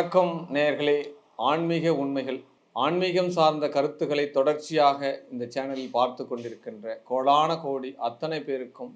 வணக்கம் நேயர்களே. ஆன்மீக உண்மைகள் ஆன்மீகம் சார்ந்த கருத்துக்களை தொடர்ச்சியாக இந்த சேனலில் பார்த்து கொண்டிருக்கின்ற கோடான கோடி அத்தனை பேருக்கும்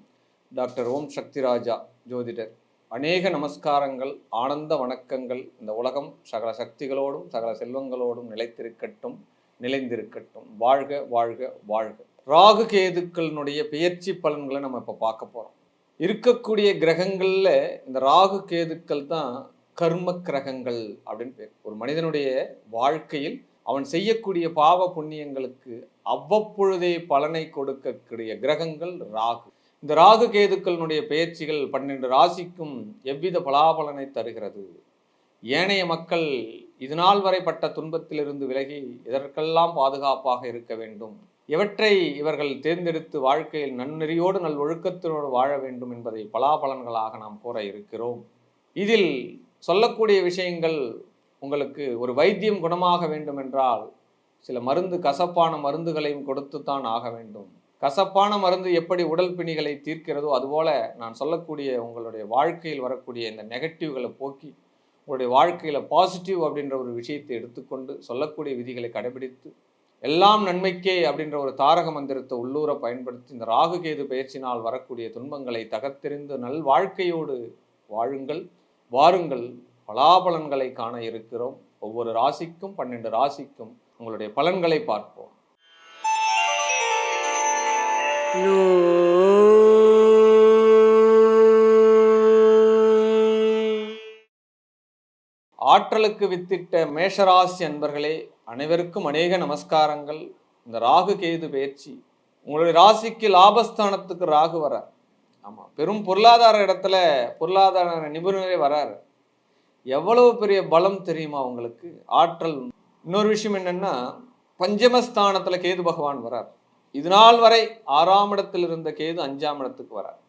டாக்டர் ஓம் சக்திராஜா ஜோதிடர். அநேக நமஸ்காரங்கள் ஆனந்த வணக்கங்கள் இந்த உலகம் சகல சக்திகளோடும் சகல செல்வங்களோடும் நிலைத்திருக்கட்டும் நிலைந்திருக்கட்டும். வாழ்க வாழ்க வாழ்க. ராகு கேதுக்களினுடைய பெயர்ச்சி பலன்களை நம்ம இப்போ பார்க்க போகிறோம் இருக்கக்கூடிய கிரகங்களில் இந்த ராகு கேதுக்கள் தான் கர்ம கிரகங்கள் அப்படின்னு பேர். ஒரு மனிதனுடைய வாழ்க்கையில் அவன் செய்யக்கூடிய பாவ புண்ணியங்களுக்கு அவ்வப்பொழுதே பலனை கொடுக்கக்கூடிய கிரகங்கள் ராகு. இந்த ராகு கேதுக்களினுடைய பெயர்ச்சிகள் பன்னெண்டு ராசிக்கும் எவ்வித பலாபலனை தருகிறது? ஏனைய மக்கள் இதுநாள் வரை பட்ட துன்பத்திலிருந்து விலகி இதற்கெல்லாம் பாதுகாப்பாக இருக்க வேண்டும்? எவற்றை இவர்கள் தேர்ந்தெடுத்து வாழ்க்கையில் நன்னெறியோடு நல் ஒழுக்கத்தினோடு வாழ வேண்டும் என்பதை பலாபலன்களாக நாம் கூற இருக்கிறோம். இதில் சொல்லக்கூடிய விஷயங்கள் உங்களுக்கு ஒரு வைத்தியம் குணமாக வேண்டும் என்றால் சில மருந்து கசப்பான மருந்துகளையும் கொடுத்துத்தான் ஆக வேண்டும். கசப்பான மருந்து எப்படி உடல் பிணிகளை தீர்க்கிறதோ அதுபோல நான் சொல்லக்கூடிய உங்களுடைய வாழ்க்கையில் வரக்கூடிய இந்த நெகட்டிவ்களை போக்கி உங்களுடைய வாழ்க்கையில் பாசிட்டிவ் அப்படின்ற ஒரு விஷயத்தை எடுத்துக்கொண்டு சொல்லக்கூடிய விதிகளை கடைபிடித்து எல்லாம் நன்மைக்கே அப்படின்ற ஒரு தாரக மந்திரத்தை உள்ளூர பயன்படுத்தி இந்த ராகு கேது பயிற்சினால் வரக்கூடிய துன்பங்களை தகர்த்தெறிந்து நல் வாழ்க்கையோடு வாழுங்கள். வாருங்கள் பலாபலன்களை காண இருக்கிறோம். ஒவ்வொரு ராசிக்கும் பன்னெண்டு ராசிக்கும் உங்களுடைய பலன்களை பார்ப்போம். ஆற்றலுக்கு வித்திட்ட மேஷராசி அன்பர்களே அனைவருக்கும் அநேக நமஸ்காரங்கள். இந்த ராகு கேது பயிற்சி உங்களுடைய ராசிக்கு லாபஸ்தானத்துக்கு ராகு வர ஆமாம் பெரும் பொருளாதார இடத்துல பொருளாதார நிபுணரே வராரு. எவ்வளவு பெரிய பலம் தெரியுமா உங்களுக்கு? ஆற்றல். இன்னொரு விஷயம் என்னென்னா பஞ்சமஸ்தானத்தில் கேது பகவான் வரார். இது நாள் வரை ஆறாம் இடத்தில் இருந்த கேது அஞ்சாம் இடத்துக்கு வரார்.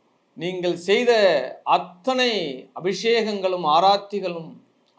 நீங்கள் செய்த அத்தனை அபிஷேகங்களும் ஆராத்திகளும்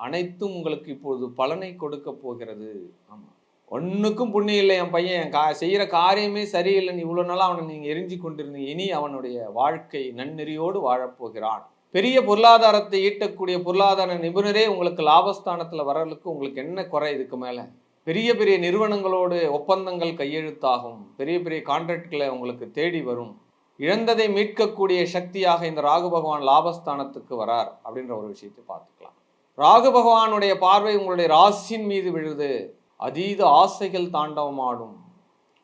அனைத்தும் உங்களுக்கு இப்பொழுது பலனை கொடுக்க போகிறது. ஆமாம் ஒன்றுக்கும் புண்ணியம் இல்லை என் பையன். என் கா செய்கிற காரியமே சரியில்லைன்னு இவ்வளோ நாளாக அவனை நீங்கள் எரிஞ்சு கொண்டிருந்தீங்க. இனி அவனுடைய வாழ்க்கை நன்னெறியோடு வாழப்போகிறான். பெரிய பொருளாதாரத்தை ஈட்டக்கூடிய பொருளாதார நிபுணரே உங்களுக்கு லாபஸ்தானத்தில் வர்றதுக்கு உங்களுக்கு என்ன குறை இதுக்கு மேலே? பெரிய பெரிய நிறுவனங்களோடு ஒப்பந்தங்கள் கையெழுத்தாகும். பெரிய பெரிய கான்ட்ராக்ட்களை உங்களுக்கு தேடி வரும். இழந்ததை மீட்கக்கூடிய சக்தியாக இந்த ராகு பகவான் லாபஸ்தானத்துக்கு வரார் அப்படின்ற ஒரு விஷயத்தை பார்த்துக்கலாம். ராகு பகவானுடைய பார்வை உங்களுடைய ராசியின் மீது விழுது. அதீத ஆசைகள் தாண்டவமாடும்.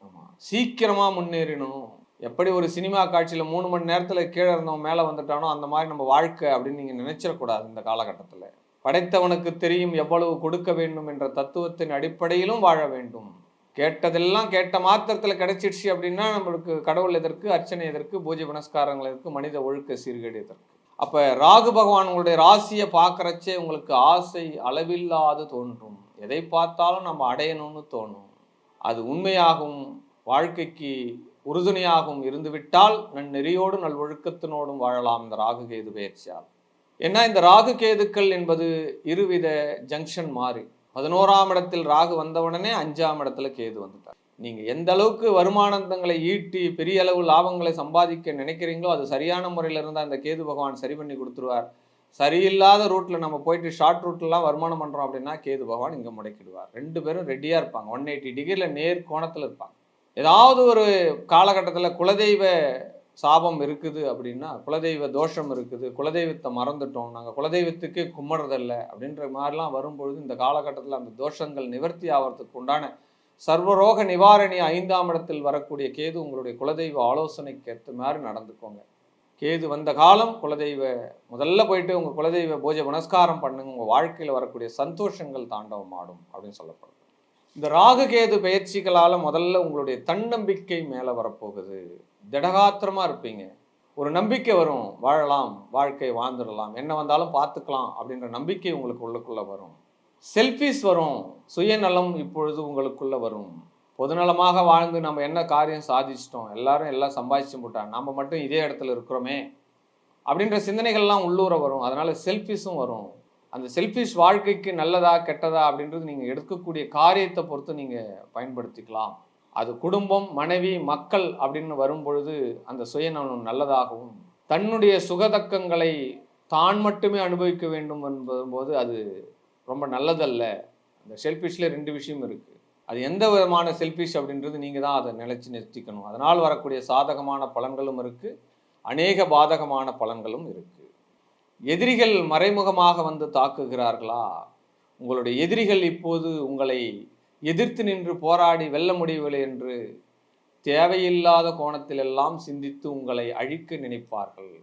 ஆமாம் சீக்கிரமாக முன்னேறணும் எப்படி ஒரு சினிமா காட்சியில் மூணு மணி நேரத்தில் கீழே இருந்தவன் மேலே வந்துட்டானோ அந்த மாதிரி நம்ம வாழ்க்கை அப்படின்னு நீங்கள் நினைச்சிடக்கூடாது இந்த காலகட்டத்தில். படைத்தவனுக்கு தெரியும் எவ்வளவு கொடுக்க வேண்டும் என்ற தத்துவத்தின் அடிப்படையிலும் வாழ வேண்டும். கேட்டதெல்லாம் கேட்ட மாத்திரத்தில் கிடைச்சிடுச்சு அப்படின்னா நம்மளுக்கு கடவுள் எதற்கு அர்ச்சனை எதற்கு பூஜை புனஸ்காரங்கள் எதற்கு மனித ஒழுக்க சீர்கேடு எதற்கு? அப்போ ராகு பகவான் உங்களுடைய ராசியை பார்க்குறச்சே உங்களுக்கு ஆசை அளவில்லாது தோன்றும். எதை பார்த்தாலும் நம்ம அடையணும்னு தோணும். அது உண்மையாகவும் வாழ்க்கைக்கு உறுதுணையாகவும் இருந்துவிட்டால் நன்னெறியோடு நல் ஒழுக்கத்தினோடும் வாழலாம் இந்த ராகு கேது பயிற்சியால். ஏன்னா இந்த ராகு கேதுக்கள் என்பது இருவித ஜங்ஷன் மாறி. பதினோராம் இடத்தில் ராகு வந்தவுடனே அஞ்சாம் இடத்துல கேது வந்துட்டார். நீங்கள் எந்த அளவுக்கு வருமானங்களை ஈட்டி பெரிய அளவு லாபங்களை சம்பாதிக்க நினைக்கிறீங்களோ அது சரியான முறையில் இருந்தால் அந்த கேது பகவான் சரி பண்ணி கொடுத்துருவார். சரியில்லாத ரூட்டில் நம்ம போயிட்டு ஷார்ட் ரூட்லாம் வருமானம் பண்ணுறோம் அப்படின்னா கேது பகவான் இங்கே முடக்கிடுவார். ரெண்டு பேரும் ரெடியாக இருப்பாங்க. ஒன் எயிட்டி டிகிரியில் நேர் கோணத்தில் இருப்பாங்க. ஏதாவது ஒரு காலகட்டத்தில் குலதெய்வ சாபம் இருக்குது அப்படின்னா குலதெய்வ தோஷம் இருக்குது குலதெய்வத்தை மறந்துட்டோம் நாங்கள் குலதெய்வத்துக்கு கும்பிட்றதில்ல அப்படின்ற மாதிரிலாம் வரும்பொழுது இந்த காலகட்டத்தில் அந்த தோஷங்கள் நிவர்த்தி ஆகிறதுக்கு உண்டான சர்வரோக நிவாரணி ஐந்தாம் இடத்தில் வரக்கூடிய கேது உங்களுடைய குலதெய்வ ஆலோசனைக்கு ஏற்ற மாதிரி நடந்துக்கோங்க. கேது வந்த காலம் குலதெய்வ முதல்ல போயிட்டு உங்கள் குலதெய்வ பூஜை புனஸ்காரம் பண்ணுங்க உங்கள் வாழ்க்கையில் வரக்கூடிய சந்தோஷங்கள் தாண்டவம் ஆடும் அப்படின்னு சொல்லப்படுது இந்த ராகு கேது பயிற்சிகளால் முதல்ல உங்களுடைய தன்னம்பிக்கை மேலே வரப்போகுது. திடகாத்திரமாக இருப்பீங்க. ஒரு நம்பிக்கை வரும். வாழலாம் வாழ்க்கை வாழ்ந்துடலாம். என்ன வந்தாலும் பார்த்துக்கலாம் அப்படின்ற நம்பிக்கை உங்களுக்கு உள்ளுக்குள்ளே வரும். செல்ஃபிஸ் வரும். சுயநலம் இப்பொழுது உங்களுக்குள்ளே வரும். பொதுநலமாக வாழ்ந்து நம்ம என்ன காரியம் சாதிச்சிட்டோம் எல்லாரும் எல்லாம் சம்பாதிச்சு போட்டாங்க நம்ம மட்டும் இதே இடத்துல இருக்கிறோமே அப்படின்ற சிந்தனைகள்லாம் உள்ளூர வரும். அதனால செல்ஃபிஷும் வரும். அந்த செல்ஃபிஷ் வாழ்க்கைக்கு நல்லதா கெட்டதா அப்படின்றது நீங்கள் எடுக்கக்கூடிய காரியத்தை பொறுத்து நீங்கள் பயன்படுத்திக்கலாம். அது குடும்பம் மனைவி மக்கள் அப்படின்னு வரும்பொழுது அந்த சுயநலம் நல்லதாகவும் தன்னுடைய சுகதக்கங்களை தான் மட்டுமே அனுபவிக்க வேண்டும் என்பதும்போது அது ரொம்ப நல்லதல்ல. அந்த செல்ஃபிஷில் ரெண்டு விஷயம் இருக்குது அது எந்த விதமான செல்ஃபிஷ் அப்படின்றது நீங்கள் தான் அதை நிலச்சி நிறுத்திக்கணும். அதனால் வரக்கூடிய சாதகமான பலன்களும் இருக்குது அநேக பாதகமான பலன்களும் இருக்குது எதிரிகள் மறைமுகமாக வந்து தாக்குகிறார்களா? உங்களுடைய எதிரிகள் இப்போது உங்களை எதிர்த்து நின்று போராடி வெல்ல முடியவில்லை என்று தேவையில்லாத கோணத்திலெல்லாம் சிந்தித்து உங்களை அழிக்க நினைப்பார்கள்.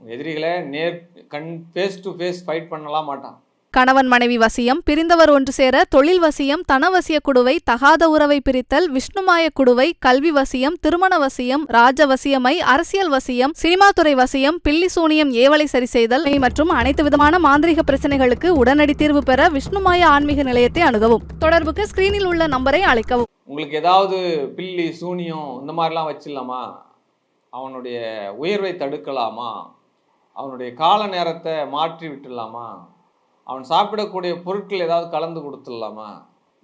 எதிரிகளை நேர் கண் ஃபேஸ் டு ஃபேஸ் ஃபைட் பண்ணலாம் மாட்டான். கணவன் மனைவி வசியம் பிரிந்தவர் ஒன்று சேர தொழில் வசியம் தனவசிய குடுவை தகாத உறவை பிரித்தல் விஷ்ணுமாய குடுவை கல்வி வசியம் திருமண வசியம் ராஜ வசியமை அரசியல் வசியம் சினிமா துறை வசியம் பில்லி சூனியம் ஏவலை சரி செய்தல் மற்றும் அனைத்து விதமான மாந்திரிக பிரச்சனைகளுக்கு உடனடி தீர்வு பெற விஷ்ணுமாய ஆன்மீக நிலையத்தை அணுகவும். தொடர்புக்கு ஸ்கிரீனில் உள்ள நம்பரை அழைக்கவும். உங்களுக்கு ஏதாவது பில்லி சூனியம் இந்த மாதிரிலாம் வச்சிடலாமா? அவனுடைய உயர்வை தடுக்கலாமா? அவனுடைய கால நேரத்தை மாற்றி விட்டுலாமா அவன் சாப்பிடக்கூடிய பொருட்கள் ஏதாவது கலந்து கொடுத்துடலாமா?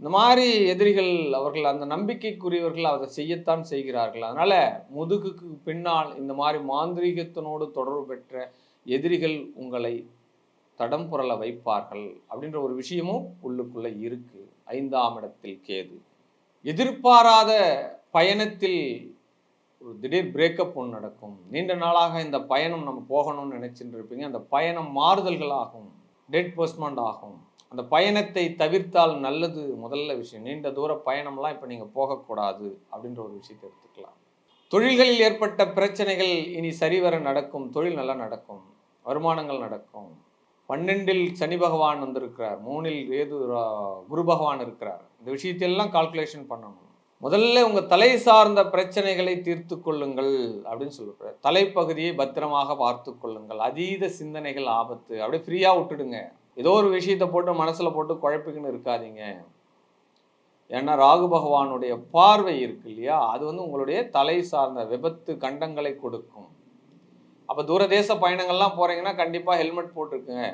இந்த மாதிரி எதிரிகள் அவர்கள் அந்த நம்பிக்கைக்குரியவர்கள் அதை செய்யத்தான் செய்கிறார்கள். அதனால் முதுகுக்கு பின்னால் இந்த மாதிரி மாந்திரீகத்தினோடு தொடர்பு பெற்ற எதிரிகள் உங்களை தடம் புரள வைப்பார்கள் அப்படின்ற ஒரு விஷயமும் உள்ளுக்குள்ளே இருக்குது ஐந்தாம் இடத்தில் கேது. எதிர்பாராத பயணத்தில் ஒரு திடீர் பிரேக்கப் ஒன்று நடக்கும். நீண்ட நாளாக இந்த பயணம் நம்ம போகணும்னு நினச்சிட்டு இருப்பீங்க. அந்த பயணம் மாறுதல்கள் ஆகும் டெட் போஸ்ட்மெண்ட் ஆகும். அந்த பயணத்தை தவிர்த்தால் நல்லது முதல்ல விஷயம். நீண்ட தூர பயணம்லாம் இப்போ நீங்கள் போகக்கூடாது அப்படின்ற ஒரு விஷயத்தை எடுத்துக்கலாம். தொழில்களில் ஏற்பட்ட பிரச்சனைகள் இனி சரிவர நடக்கும். தொழில் நல்லா நடக்கும். வருமானங்கள் நடக்கும். பன்னெண்டில் சனி பகவான் வந்திருக்கிறார். மூணில் ஏது குரு பகவான் இருக்கிறார். இந்த விஷயத்தையெல்லாம் கால்குலேஷன் பண்ணணும். முதல்ல உங்கள் தலை சார்ந்த பிரச்சனைகளை தீர்த்து கொள்ளுங்கள் அப்படின்னு சொல்லுற தலைப்பகுதியை பத்திரமாக பார்த்து கொள்ளுங்கள். அதீத சிந்தனைகள் ஆபத்து. அப்படியே ஃப்ரீயாக விட்டுடுங்க. ஏதோ ஒரு விஷயத்தை போட்டு மனசில் போட்டு குழப்பிக்கின்னு இருக்காதீங்க. ஏன்னா ராகு பகவானுடைய பார்வை இருக்கு இல்லையா? அது வந்து உங்களுடைய தலை சார்ந்த விபத்து கண்டங்களை கொடுக்கும். அப்போ தூரதேச பயணங்கள்லாம் போகிறீங்கன்னா கண்டிப்பாக ஹெல்மெட் போட்டிருக்குங்க.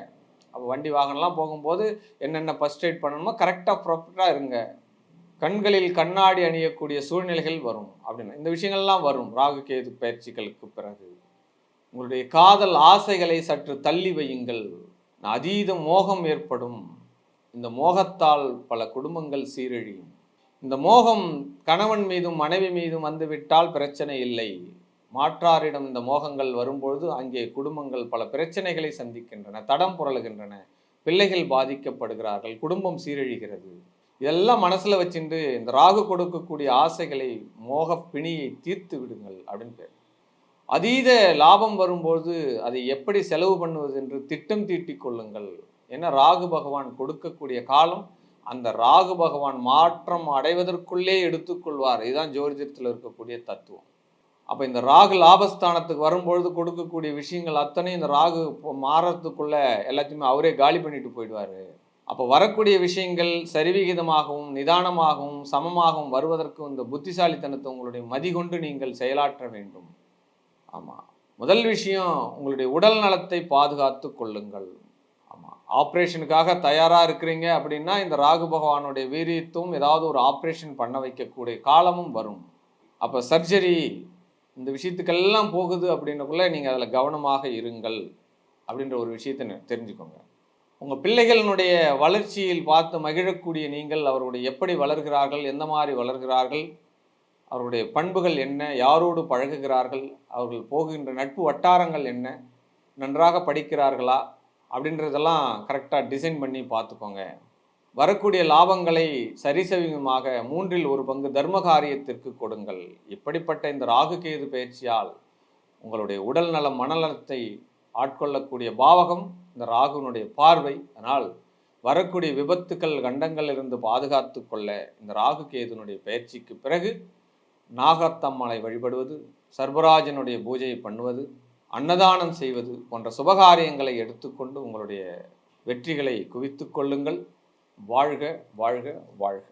அப்போ வண்டி வாகனம்லாம் போகும்போது என்னென்ன ஃபஸ்ட் எய்ட் பண்ணணுமோ கரெக்டாக ப்ராப்பராக இருங்க. கண்களில் கண்ணாடி அணியக்கூடிய சூழ்நிலைகள் வரும். அப்படின்னு. இந்த விஷயங்கள்லாம் வரும். ராகு கேது பயிற்சிகளுக்கு பிறகு. உங்களுடைய காதல் ஆசைகளை சற்று தள்ளி வையுங்கள். அதீத மோகம் ஏற்படும். இந்த மோகத்தால் பல குடும்பங்கள் சீரழியும். இந்த மோகம் கணவன் மீதும் மனைவி மீதும் வந்துவிட்டால் பிரச்சனை இல்லை. மாற்றாரிடம் இந்த மோகங்கள் வரும்பொழுது அங்கே குடும்பங்கள் பல பிரச்சனைகளை சந்திக்கின்றன தடம் புரளுகின்றன. பிள்ளைகள் பாதிக்கப்படுகிறார்கள் குடும்பம் சீரழிகிறது. இதெல்லாம் மனசுல வச்சுட்டு இந்த ராகு கொடுக்கக்கூடிய ஆசைகளை மோக பிணியை தீர்த்து விடுங்கள் அப்படின்னு பேர். அதீத லாபம் வரும்போது அதை எப்படி செலவு பண்ணுவது என்று திட்டம் தீட்டிக் கொள்ளுங்கள். ஏன்னா ராகு பகவான் கொடுக்கக்கூடிய காலம் அந்த ராகு பகவான் மாற்றம் அடைவதற்குள்ளே எடுத்துக்கொள்வார். இதுதான் ஜோதிடத்தில் இருக்கக்கூடிய தத்துவம். அப்போ இந்த ராகு லாபஸ்தானத்துக்கு வரும்பொழுது கொடுக்கக்கூடிய விஷயங்கள் அத்தனையும் இந்த ராகு மாறத்துக்குள்ளே எல்லாத்தையுமே அவரே காலி பண்ணிட்டு போயிடுவார். அப்போ வரக்கூடிய விஷயங்கள் சரிவிகிதமாகவும் நிதானமாகவும் சமமாகவும் வருவதற்கு இந்த புத்திசாலித்தனத்தை உங்களுடைய மதிகொண்டு நீங்கள் செயலாற்ற வேண்டும். ஆமாம் முதல் விஷயம் உங்களுடைய உடல் நலத்தை பாதுகாத்து கொள்ளுங்கள். ஆமாம் ஆப்ரேஷனுக்காக தயாராக இருக்கிறீங்க அப்படின்னா இந்த ராகு பகவானுடைய வீரியத்தும் ஏதாவது ஒரு ஆப்ரேஷன் பண்ண வைக்கக்கூடிய காலமும் வரும். அப்போ சர்ஜரி இந்த விஷயத்துக்கெல்லாம் போகுது அப்படின்னக்குள்ளே நீங்கள் அதில் கவனமாக இருங்கள் அப்படின்ற ஒரு விஷயத்தை தெரிஞ்சுக்கோங்க. உங்கள் பிள்ளைகளினுடைய வளர்ச்சியில் பார்த்து மகிழக்கூடிய நீங்கள் அவருடைய எப்படி வளர்கிறார்கள் எந்த மாதிரி வளர்கிறார்கள் அவருடைய பண்புகள் என்ன யாரோடு பழகுகிறார்கள் அவர்கள் போகின்ற நட்பு வட்டாரங்கள் என்ன நன்றாக படிக்கிறார்களா அப்படின்றதெல்லாம் கரெக்டாக டிசைன் பண்ணி பார்த்துக்கோங்க. வரக்கூடிய லாபங்களை சரிசவிகமாக மூன்றில் ஒரு பங்கு தர்ம காரியத்திற்கு கொடுங்கள். இப்படிப்பட்ட இந்த ராகு கேது பயிற்சியால் உங்களுடைய உடல் நலம் மனநலத்தை ஆட்கொள்ளக்கூடிய பாவகம் இந்த ராகுனுடைய பார்வை. அதனால் வரக்கூடிய விபத்துக்கள் கண்டங்கள் இருந்து பாதுகாத்து கொள்ள இந்த ராகு கேதுனுடைய பயிற்சிக்கு பிறகு நாகத்தம்மலை வழிபடுவது சர்வராஜனுடைய பூஜையை பண்ணுவது அன்னதானம் செய்வது போன்ற சுபகாரியங்களை எடுத்துக்கொண்டு உங்களுடைய வெற்றிகளை குவித்து கொள்ளுங்கள். வாழ்க வாழ்க வாழ்க.